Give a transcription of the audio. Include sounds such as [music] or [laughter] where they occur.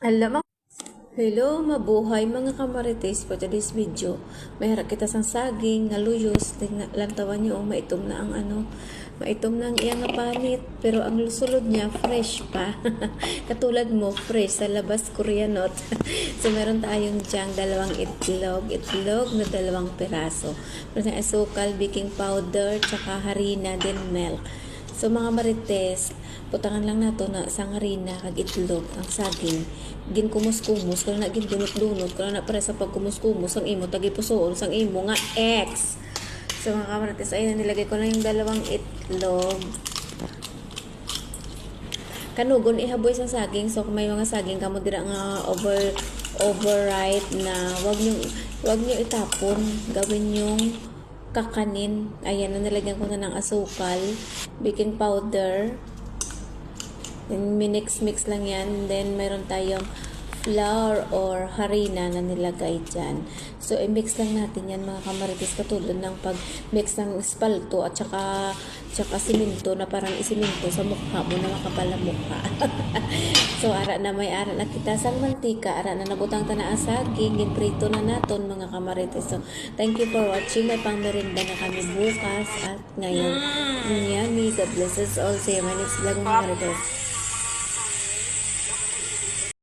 Alam mo, hello, mabuhay mga kamarites for today's video. May kita sang saging, nga luyos, tingnan lang tawan niyo, oh, maitom na ang ano, maitom na ang iyang panit, pero ang sulod niya, fresh pa. [laughs] Katulad mo, fresh sa labas koreanot. [laughs] so, meron tayong diyang dalawang itlog, itlog na dalawang piraso. Meron tayong asukal, baking powder, tsaka harina, then milk. So mga marites, putangan lang nato na sang harina kag itlog ang saging. Gin kumus-kumus kung na gin dunot-dunot kung na para sa pagkumus-kumus ang imo tagi pusoon sang imo nga X. So mga kamarites, ayun nilagay ko na yung dalawang itlog. Kanugon ihaboy sa saging so kung may mga saging kamo dira nga over overripe na wag niyo wag niyo itapon gawin yung kakanin. Ayan na nilagyan ko na ng asukal baking powder. Then minix mix lang yan. Then mayroon tayong flour or harina na nilagay dyan. So, i-mix lang natin yan mga kamarites katulad ng pag-mix ng espalto at saka, saka siminto na parang isiminto sa mukha mo na makapala mukha. [laughs] so, ara na may ara na kita sang mantika, ara na nabutang ta na asaging, ginprito na naton mga kamarites. So, thank you for watching. May pang merinda na kami bukas at ngayon. Yummy. God bless us all. See you my next vlog mga kamarites.